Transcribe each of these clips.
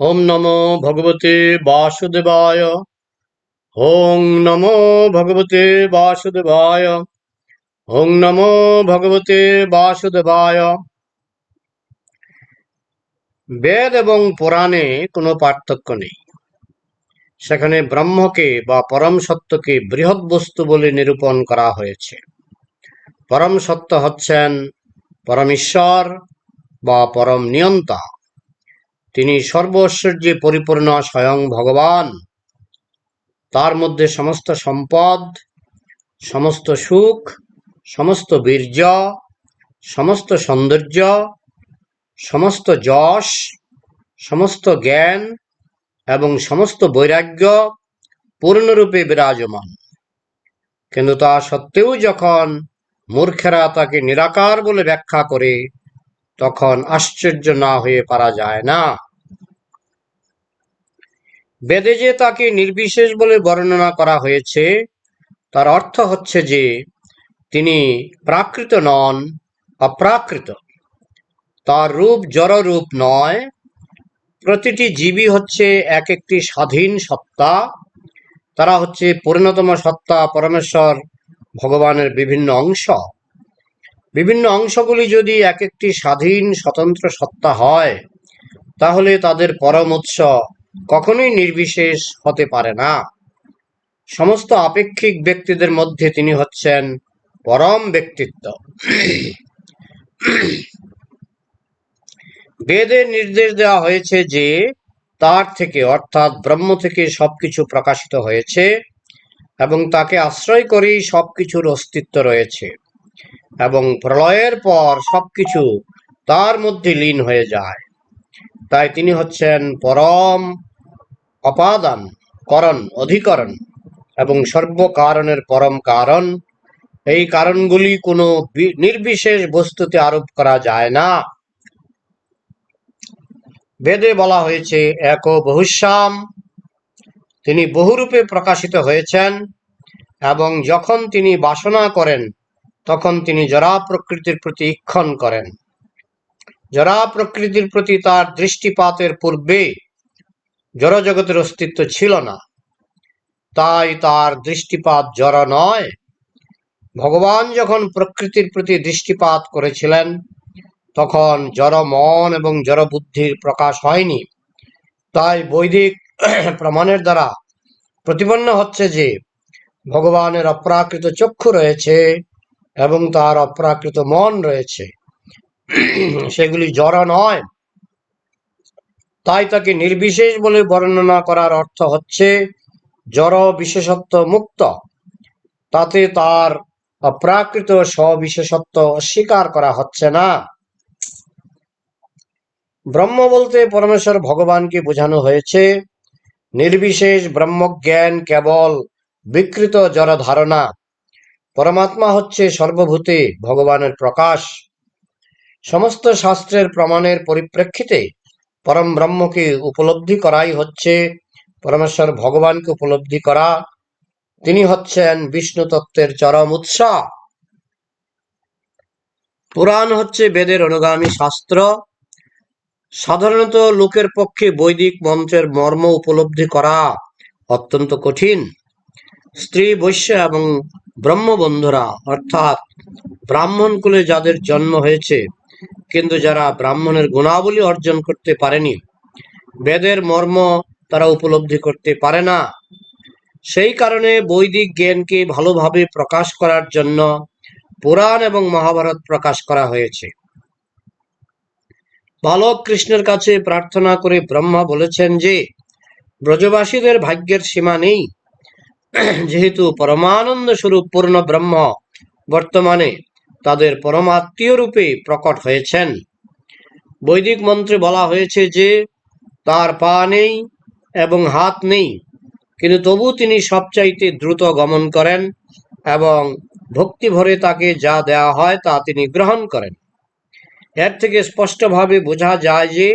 ওম নমো ভগবতে বাসুদেবায়। ওং নমো ভগবতে বাসুদেবায়। ওং নমো ভগবতে বাসুদেবায়। বেদ এবং পুরাণে কোনো পার্থক্য নেই। সেখানে ব্রহ্মকে বা পরম সত্যকে বৃহৎ বস্তু বলে নিরূপণ করা হয়েছে। পরম সত্য হচ্ছেন পরমেশ্বর বা পরম নিয়ন্তা। তিনি সর্বৈশ্বর্যে পরিপূর্ণ স্বয়ং ভগবান। তার মধ্যে সমস্ত সম্পদ, সমস্ত সুখ, সমস্ত বীর্য, সমস্ত সৌন্দর্য, সমস্ত যশ, সমস্ত জ্ঞান এবং সমস্ত বৈরাগ্য পূর্ণরূপে বিরাজমান। কিন্তু তা সত্ত্বেও যখন মূর্খেরা তাকে নিরাকার বলে ব্যাখ্যা করে তখন আশ্চর্য না হয়ে পারা যায় না। বেদে যে তাকে নির্বিশেষ বলে বর্ণনা করা হয়েছে, তার অর্থ হচ্ছে যে, তিনি প্রাকৃত নন, অপ্রাকৃত। তার রূপ জড় রূপ নয়। প্রতিটি জীবী হচ্ছে এক একটি স্বাধীন সত্তা। তারা হচ্ছে পরিণতম সত্তা, পরমেশ্বর, ভগবানের বিভিন্ন অংশ। বিভিন্ন অংশগুলি যদি এক একটি স্বাধীন স্বতন্ত্র সত্তা হয়, তাহলে তাদের পরম উৎস কখনোই নির্বিশেষ হতে পারে না। সমস্ত আপেক্ষিক ব্যক্তিদের মধ্যে তিনি হচ্ছেন পরম ব্যক্তিত্ব। বেদের নির্দেশ দেওয়া হয়েছে যে, তার থেকে অর্থাৎ ব্রহ্ম থেকে সবকিছু প্রকাশিত হয়েছে এবং তাকে আশ্রয় করেই সবকিছুর অস্তিত্ব রয়েছে। এবং প্রলয়ের পর সবকিছু তার মধ্যে লীন হয়ে যায়। তাই তিনি হচ্ছেন পরম অপাদান, করণ, অধিকরণ এবং সর্বকারণের পরম কারণ। এই কারণগুলি কোনো নির্বিশেষ বস্তুতে আরোপ করা যায় না। বেদে বলা হয়েছে, এক বহুশ্যাম। তিনি বহুরূপে প্রকাশিত হয়েছেন এবং যখন তিনি বাসনা করেন তখন তিনি জরা প্রকৃতির প্রতি ইক্ষণ করেন। জরা প্রকৃতির প্রতি তার দৃষ্টিপাতের পূর্বে জড়জগতের অস্তিত্ব ছিল না। তাই তার দৃষ্টিপাত জড় নয়। ভগবান যখন প্রকৃতির প্রতি দৃষ্টিপাত করেছিলেন, তখন জড় মন এবং জড় বুদ্ধির প্রকাশ হয়নি। তাই বৈদিক প্রমাণের দ্বারা প্রতিপন্ন হচ্ছে যে ভগবানের অপ্রাকৃত চক্ষু রয়েছে এবং তার অপ্রাকৃত মন রয়েছে। সেগুলি জড় নয়। তাই তাকে নির্বিশেষ বলে বর্ণনা করার অর্থ হচ্ছে জড় বিশেষত্ব মুক্ত। তাতে তার অপ্রাকৃত স্ববিশেষত্ব অস্বীকার করা হচ্ছে না। ব্রহ্ম বলতে পরমেশ্বর ভগবানকে বোঝানো হয়েছে, নির্বিশেষ ব্রহ্মজ্ঞান কেবল বিকৃত জড় ধারণা। পরমাত্মা হচ্ছে সর্বভূতে ভগবানের প্রকাশ। সমস্ত শাস্ত্রের প্রমাণের পরিপ্রেক্ষিতে পরম ব্রহ্মকে উপলব্ধি করাই হচ্ছে, পরমেশ্বর ভগবানকে উপলব্ধি করা। তিনি হচ্ছেন বিষ্ণু তত্ত্বের চরম উৎসাহ পুরাণ হচ্ছে বেদের অনুগামী শাস্ত্র। সাধারণত লোকের পক্ষে বৈদিক মন্ত্রের মর্ম উপলব্ধি করা অত্যন্ত কঠিন। স্ত্রী বৈশ্য এবং ব্রহ্মবন্ধুরা, অর্থাৎ ব্রাহ্মণ কুলে যাদের জন্ম হয়েছে, কিন্তু যারা ব্রাহ্মণের গুণাবলী অর্জন করতে পারেনি, বেদের মর্ম তারা উপলব্ধি করতে পারে না। সেই কারণে বৈদিক জ্ঞানকে ভালোভাবে প্রকাশ করার জন্য পুরাণ এবং মহাভারত প্রকাশ করা হয়েছে। বালক কৃষ্ণের কাছে প্রার্থনা করে ব্রহ্মা বলেছেন যে, ব্রজবাসীদের ভাগ্যের সীমা নেই যেহেতু পরমানন্দ স্বরূপ পূর্ণ ব্রহ্ম, বর্তমানে তাদের পরমাত্মীয় রূপে প্রকট হয়েছেন। বৈদিক মন্ত্রে বলা হয়েছে যে, তার পা নেই এবং হাত নেই, কিন্তু তবু তিনি সবচাইতে দ্রুত গমন করেন এবং ভক্তি ভরে তাকে যা দেওয়া হয় তা তিনি গ্রহণ করেন। এর থেকে স্পষ্টভাবে বোঝা যায় যে,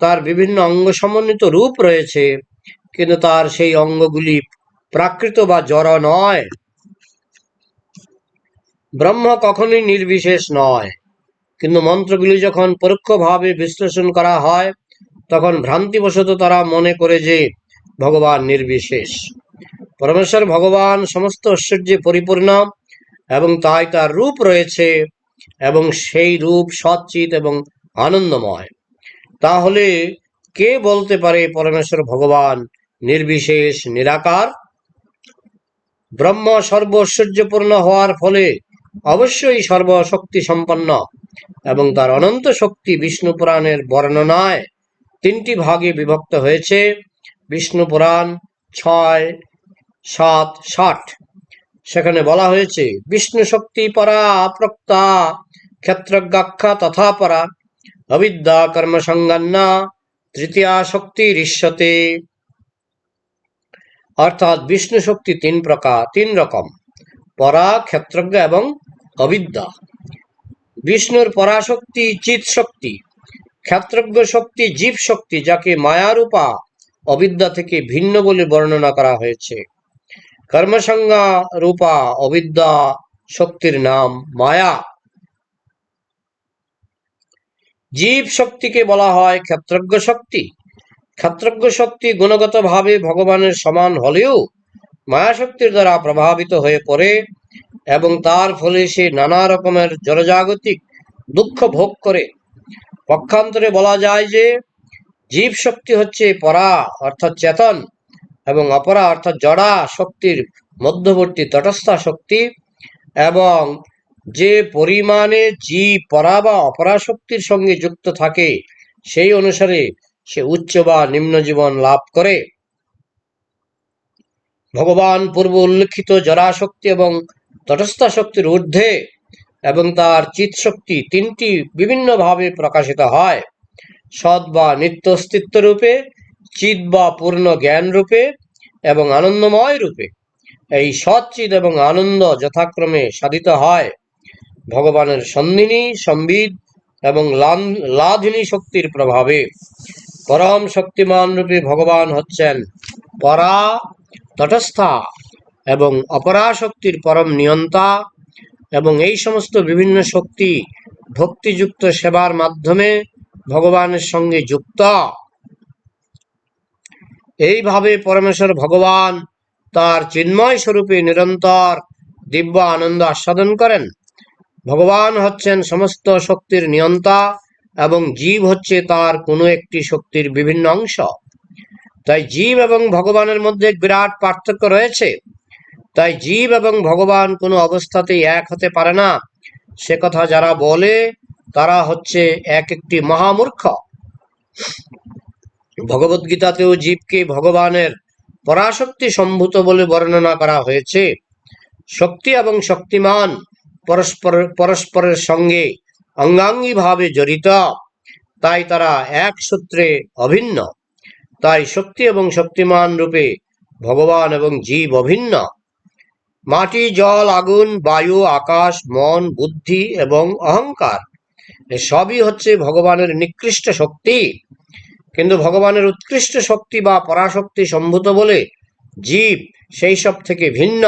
তার বিভিন্ন অঙ্গ সমন্বিত রূপ রয়েছে, কিন্তু তার সেই অঙ্গগুলি প্রাকৃত বা জড় নয়। ব্রহ্ম কখনোই নির্বিশেষ নয়। কিন্তু মন্ত্রগুলি যখন পরোক্ষভাবে বিশ্লেষণ করা হয়, তখন ভ্রান্তিবশত তারা মনে করে যে ভগবান নির্বিশেষ। পরমেশ্বর ভগবান সমস্ত ঐশ্বর্যে পরিপূর্ণ এবং তাই তার রূপ রয়েছে এবং সেই রূপ সচ্চিত এবং আনন্দময়। তাহলে কে বলতে পারে পরমেশ্বর ভগবান নির্বিশেষ, নিরাকার? ব্রহ্ম সর্ব ঐশ্বর্যপূর্ণ হওয়ার ফলে অবশ্যই সর্বশক্তি সম্পন্ন এবং তার অনন্ত শক্তি বিষ্ণু পুরাণের বর্ণনায় তিনটি ভাগে বিভক্ত হয়েছে। বিষ্ণু পুরাণ ছয়, সাত, ষাট। সেখানে বলা হয়েছে, বিষ্ণু শক্তি পরা প্রক্তা, ক্ষেত্রজ্ঞাখ্যা তথা পরা। অবিদ্যা কর্মসঙ্গান্না তৃতীয়া শক্তি ঋষ্যতে অর্থাৎ বিষ্ণু শক্তি তিন প্রকার, তিন রকম, পরা, ক্ষেত্রজ্ঞ এবং অবিদ্যা। বিষ্ণুর পরাশক্তি চিৎ শক্তি, ক্ষেত্রজ্ঞ শক্তি জীব শক্তি, যাকে মায়ারূপা অবিদ্যা থেকে ভিন্ন বলে বর্ণনা করা হয়েছে। কর্মসংজ্ঞা রূপা অবিদ্যা শক্তির নাম মায়া। জীব শক্তিকে বলা হয় ক্ষেত্রজ্ঞ শক্তি। ক্ষেত্রজ্ঞ শক্তি গুণগতভাবে ভগবানের সমান হলেও মায়া শক্তির দ্বারা প্রভাবিত হয়ে পড়ে এবং তার ফলে সে নানা রকমের জনজাগতিক দুঃখ ভোগ করে। পক্ষান্তরে বলা যায় যে জীব শক্তি হচ্ছে পরা অর্থাৎ চেতন এবং অপরা অর্থাৎ জড়া শক্তির মধ্যবর্তী তটস্থা শক্তি এবং যে পরিমাণে জীব পরা বা অপরা শক্তির সঙ্গে যুক্ত থাকে, সেই অনুসারে সে উচ্চ বা নিম্ন জীবন লাভ করে। ভগবান পূর্ব উল্লেখিত জরাশক্তি এবং তটস্থা শক্তির ঊর্ধ্বে এবং তার চিৎ শক্তি তিনটি বিভিন্নভাবে প্রকাশিত হয়। সৎ বা নিত্য অস্তিত্ব রূপে, চিৎ বা পূর্ণ জ্ঞান রূপে এবং আনন্দময় রূপে। এই সৎচিৎ এবং আনন্দ যথাক্রমে সাধিত হয়। ভগবানের সন্ধিনী, সম্বিদ এবং লাধিনী শক্তির প্রভাবে। পরম শক্তিমান রূপে ভগবান হচ্ছেন পরা তটস্থা এবং অপরা শক্তির পরম নিয়ন্তা এবং এই সমস্ত বিভিন্ন শক্তি ভক্তিযুক্ত সেবার মাধ্যমে ভগবানের সঙ্গে যুক্ত। এইভাবে পরমেশ্বর ভগবান তার চিন্ময় স্বরূপে নিরন্তর দিব্য আনন্দ আস্বাদন করেন। ভগবান হচ্ছেন সমস্ত শক্তির নিয়ন্তা এবং জীব হচ্ছে তার কোনো একটি শক্তির বিভিন্ন অংশ। তাই জীব এবং ভগবানের মধ্যে বিরাট পার্থক্য রয়েছে। তাই জীব এবং ভগবান কোনো অবস্থাতেই এক হতে পারে না। সে কথা যারা বলে, তারা হচ্ছে এক একটি মহামূর্খ। ভগবদ্গীতাতেও জীবকে ভগবানের পরাশক্তি সম্ভূত বলে বর্ণনা করা হয়েছে। শক্তি এবং শক্তিমান পরস্পর, পরস্পরের সঙ্গে অঙ্গাঙ্গিভাবে জড়িত, তাই তারা এক সূত্রে অভিন্ন। তাই শক্তি এবং শক্তিমান রূপে ভগবান এবং জীব অভিন্ন। মাটি, জল, আগুন, বায়ু, আকাশ, মন, বুদ্ধি এবং অহংকার সবই হচ্ছে ভগবানের নিকৃষ্ট শক্তি। কিন্তু ভগবানের উৎকৃষ্ট শক্তি বা পরাশক্তি সম্ভূত বলে জীব সেই সব থেকে ভিন্ন।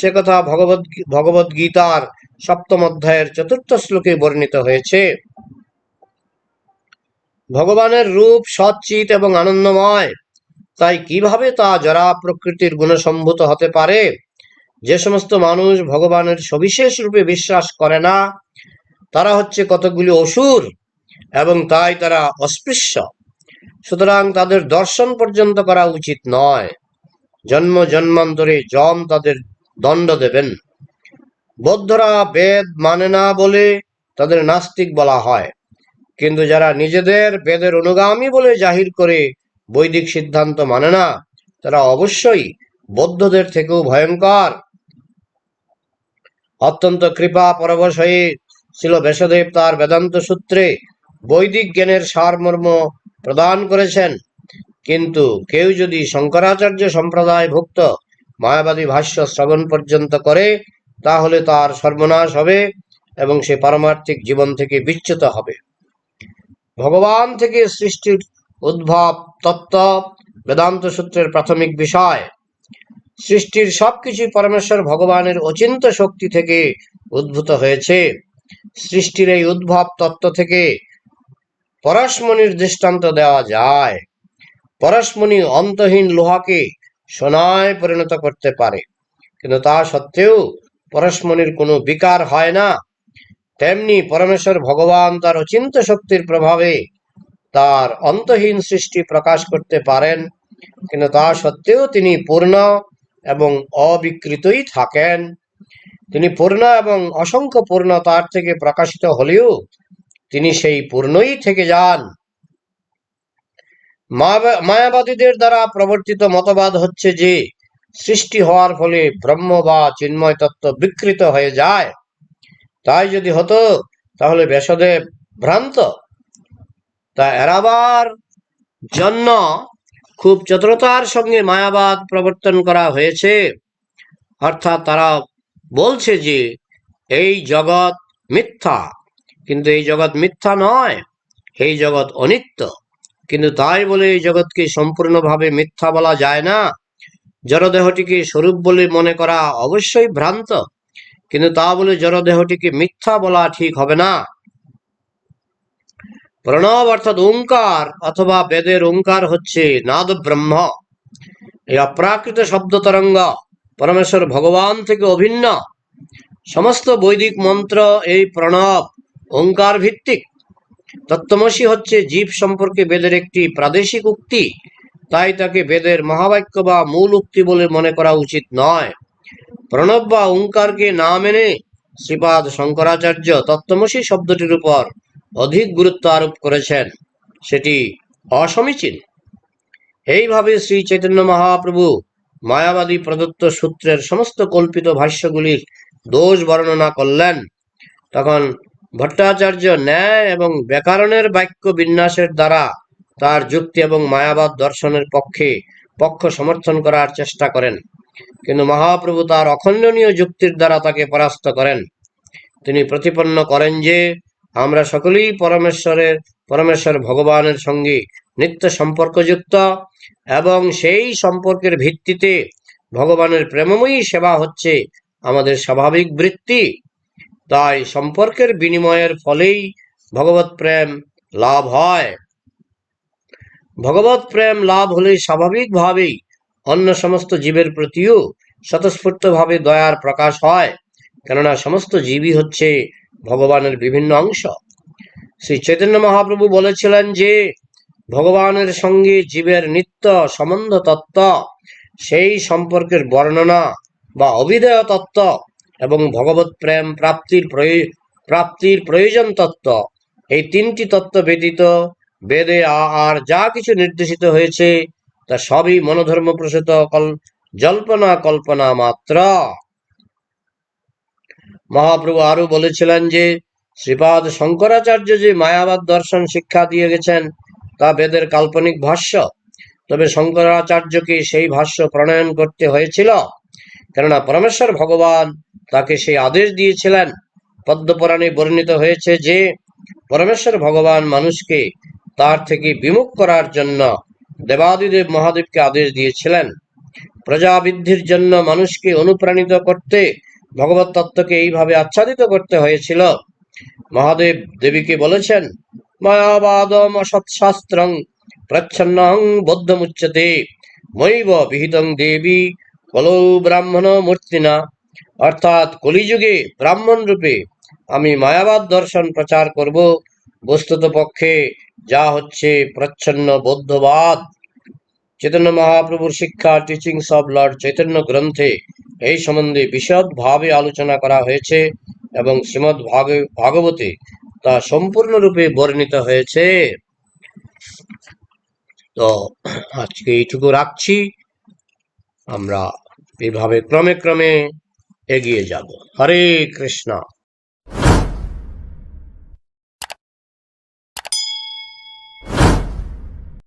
সে কথা ভগবদ ভগবদ গীতার সপ্তম অধ্যায়ের চতুর্থ শ্লোকে বর্ণিত হয়েছে, ভগবানের রূপ সচ্চিত এবং আনন্দময়, তাই কীভাবে তা জরা প্রকৃতির গুণসম্ভূত হতে পারে? যে সমস্ত মানুষ ভগবানের সবিশেষ রূপে বিশ্বাস করে না, তারা হচ্ছে কতগুলি অসুর এবং তাই তারা অস্পৃশ্য। সুতরাং তাদের দর্শন পর্যন্ত করা উচিত নয়। জন্ম জন্মান্তরে যম তাদের দণ্ড দেবেন। বৌদ্ধরা বেদ মানে না বলে তাদের নাস্তিক বলা হয়। কিন্তু যারা নিজেদের বেদের অনুগামী বলে জাহির করে বৈদিক সিদ্ধান্ত মানে না, তারা অবশ্যই বৌদ্ধদের থেকেও ভয়ঙ্কর। অত্যন্ত কৃপা পরবশ হয়ে ছিল বেশদেব তার বেদান্ত সূত্রে বৈদিক জ্ঞানের সারমর্ম প্রদান করেছেন। কিন্তু কেউ যদি শঙ্করাচার্য সম্প্রদায় ভুক্ত, মায়াবাদী ভাষ্য শ্রবণ পর্যন্ত করে তাহলে তার সর্বনাশ হবে এবং সে পারমার্থিক জীবন থেকে বিচ্যুত হবে। ভগবান থেকে সৃষ্টির উদ্ভব তত্ত্ব বেদান্ত সূত্রের প্রাথমিক বিষয়, সৃষ্টির সবকিছু পরমেশ্বর ভগবানের অচিন্ত শক্তি থেকে উদ্ভূত হয়েছে। সৃষ্টির এই উদ্ভব তত্ত্ব থেকে পরশমণির দৃষ্টান্ত দেওয়া যায়। পরশমণি অন্তহীন লোহাকে সোনায় পরিণত করতে পারে, কিন্তু তা সত্ত্বেও পরশমণির কোনো বিকার হয় না। তেমনি পরমেশ্বর ভগবান তার অচিন্ত শক্তির প্রভাবে তার অন্তহীন সৃষ্টি প্রকাশ করতে পারেন, কিন্তু তা সত্ত্বেও তিনি পূর্ণ এবং অবিকৃতই থাকেন। তিনি পূর্ণ এবং অসংখ্য পূর্ণ তার থেকে প্রকাশিত হলেও তিনি সেই পূর্ণই থেকে যান। মায়াবা- মায়াবাদীদের দ্বারা প্রবর্তিত মতবাদ হচ্ছে যে সৃষ্টি হওয়ার ফলে ব্রহ্ম বা চিন্ময় তত্ত্ব বিকৃত হয়ে যায়। তাই যদি হতো, তাহলে ব্যাসদেব ভ্রান্ত। তা এড়াবার জন্য খুব চতুরতার সঙ্গে মায়াবাদ প্রবর্তন করা হয়েছে। অর্থাৎ তারা বলছে যে, এই জগৎ মিথ্যা। কিন্তু এই জগৎ মিথ্যা নয়, এই জগৎ অনিত্য। কিন্তু তাই বলে এই জগৎকে সম্পূর্ণভাবে মিথ্যা বলা যায় না। জড়দেহটিকে স্বরূপ বলে মনে করা অবশ্যই ভ্রান্ত। কিন্তু তা বলে জড়দেহটিকে মিথ্যা বলা ঠিক হবে না। প্রণব অর্থাৎ ওঙ্কার অথবা বেদের ওঙ্কার হচ্ছে নাদ ব্রহ্ম এই অপ্রাকৃত শব্দ তরঙ্গ পরমেশ্বর ভগবান থেকে অভিন্ন। সমস্ত বৈদিক মন্ত্র এই প্রণব ওঙ্কার ভিত্তিক। তত্ত্বমসী হচ্ছে জীব সম্পর্কে বেদের একটি প্রাদেশিক উক্তি। তাই তাকে বেদের মহাবাক্য বা মূল উক্তি বলে মনে করা উচিত নয়। প্রণব বা ওঙ্কারকে না মেনে শ্রীপাদ শঙ্করাচার্য তত্ত্বমসী শব্দটির উপর অধিক গুরুত্ব আরোপ করেছেন। সেটি অসমীচীন। এইভাবে শ্রী চৈতন্য মহাপ্রভু মায়াবাদী প্রদত্ত সূত্রের সমস্ত কল্পিত ভাষ্যগুলির দোষ বর্ণনা করলেন। তখন ভট্টাচার্য ন্যায় এবং ব্যাকরণের বাক্য বিন্যাসের দ্বারা তার যুক্তি এবং মায়াবাদ দর্শনের পক্ষে পক্ষ সমর্থন করার চেষ্টা করেন। কিন্তু মহাপ্রভু তার অখণ্ডনীয় যুক্তির দ্বারা তাকে পরাস্ত করেন। তিনি প্রতিপন্ন করেন যে, আমরা সকলেই পরমেশ্বরের, পরমেশ্বর ভগবানের সঙ্গে নিত্য সম্পর্কযুক্ত এবং সেই সম্পর্কের ভিত্তিতে ভগবানের প্রেমময়ী সেবা হচ্ছে আমাদের স্বাভাবিক বৃত্তি। তাই সম্পর্কের বিনিময়ের ফলেই ভগবত প্রেম লাভ হয়। ভগবত প্রেম লাভ হলে স্বাভাবিকভাবেই অন্য সমস্ত জীবের প্রতিও স্বতঃস্ফূর্তভাবে দয়ার প্রকাশ হয়। কেননা সমস্ত জীবই হচ্ছে ভগবানের বিভিন্ন অংশ। শ্রী চৈতন্য মহাপ্রভু বলেছিলেন যে, ভগবানের সঙ্গে জীবের নিত্য সম্বন্ধ তত্ত্ব, সেই সম্পর্কের বর্ণনা বা অভিধেয় তত্ত্ব এবং ভগবত প্রেম প্রাপ্তির প্রাপ্তির প্রয়োজন তত্ত্ব, এই তিনটি তত্ত্ব ব্যতীত বেদে আর যা কিছু নির্দেশিত হয়েছে, তা সবই মনোধর্ম প্রসূত জল্পনা কল্পনা মাত্র। মহাপ্রভু আরও বলেছিলেন যে, শ্রীপাদ শঙ্করাচার্য যে মায়াবাদ দর্শন শিক্ষা দিয়ে গেছেন, তা বেদের কাল্পনিক ভাষ্য। তবে শঙ্করাচার্যকে সেই ভাষ্য প্রণয়ন করতে হয়েছিল, কেননা পরমেশ্বর ভগবান তাকে সেই আদেশ দিয়েছিলেন। পদ্মপুরাণে বর্ণিত হয়েছে যে, পরমেশ্বর ভগবান মানুষকে তার থেকে বিমুখ করার জন্য দেবাদিদেব মহাদেবকে আদেশ দিয়েছিলেন। প্রজাবৃদ্ধির জন্য মানুষকে অনুপ্রাণিত করতে ভগবত তত্ত্বকে এইভাবে আচ্ছাদিত করতে হয়েছিল। মহাদেব দেবীকে বলেছেন, মায়াবাদম অসৎশাস্ত্রং প্রচ্ছন্নং বদ্ধমুচ্যতে মৈব বিহিতং দেবী কলৌ ব্রাহ্মণ মূর্তিনা। অর্থাৎ কলিযুগে ব্রাহ্মণ রূপে আমি মায়াবাদ দর্শন প্রচার করব। বস্তুত পক্ষে যা হচ্ছে প্রচ্ছন্ন বৌদ্ধবাদ। চৈতন্য মহাপ্রভুর শিক্ষা টিচিংস অব লর্ড চৈতন্য গ্রন্থে এই সম্বন্ধে বিশদভাবে আলোচনা করা হয়েছে এবং শ্রীমৎ ভাগ- ভাগবতে তা সম্পূর্ণরূপে বর্ণিত হয়েছে। তো আজকে এইটুকু রাখছি। আমরা এইভাবে ক্রমে ক্রমে এগিয়ে যাব। হরে কৃষ্ণ।